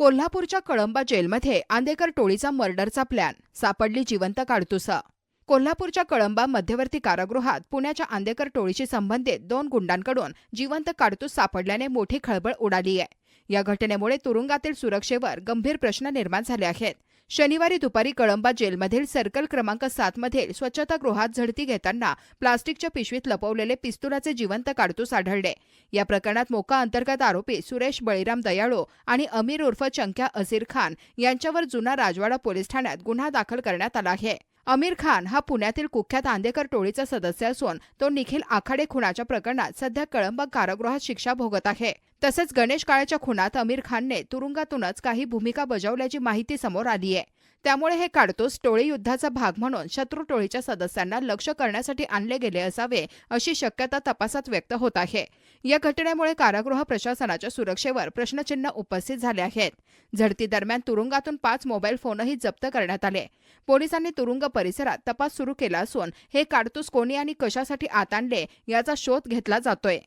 कोल्हापूरच्या कळंबा जेलमध्ये आंदेकर टोळीचा मर्डरचा प्लॅन सापडली जिवंत काडतुसं. कोल्हापूरच्या कळंबा मध्यवर्ती कारागृहात पुण्याच्या आंदेकर टोळीशी संबंधित दोन गुंडांकडून जिवंत काडतूस सापडल्याने मोठी खळबळ उडाली आहे या घटनेमुळे तुरुंगातील सुरक्षेवर गंभीर प्रश्न निर्माण झाले आहेत. शनिवारी दुपारी कळंबा जेलमधील सर्कल क्रमांक सात मधील स्वच्छतागृहात झडती घेताना प्लास्टिकच्या पिशवीत लपवलेले पिस्तुलाचे जिवंत काडतूस आढळले. या प्रकरणात मोका अंतर्गत आरोपी सुरेश बळीराम दयाळो आणि अमीर उर्फ चंक्या अझीर खान यांच्यावर जुना राजवाडा पोलीस ठाण्यात गुन्हा दाखल करण्यात आला आहे. अमीर खान हा पुण्यातील कुख्यात आंदेकर टोळीचा सदस्य असून तो निखिल आखाडे खुनाच्या प्रकरणात सध्या कळंब कारागृहात शिक्षा भोगत आहे. तसेच गणेश काळेच्या खुनात अमीर खानने तुरुंगातूनच काही भूमिका बजावल्याची माहिती समोर आली आहे त्यामुळे हे काढतोस टोळी युद्धाचा भाग म्हणून शत्रू टोळीच्या सदस्यांना लक्ष करण्यासाठी आणले गेले असावे अशी शक्यता तपासात व्यक्त होत आहे. या घटनेमुळे कारागृह प्रशासनाच्या सुरक्षेवर प्रश्नचिन्ह उपस्थित झाले आहेत. झडती दरम्यान तुरुंगातून पाच मोबाईल फोनही जप्त करण्यात आले. पोलिसांनी तुरुंग परिसरात तपास सुरू केला असून हे काडतूस कोणी आणि कशासाठी आत आणले याचा शोध घेतला जातोय.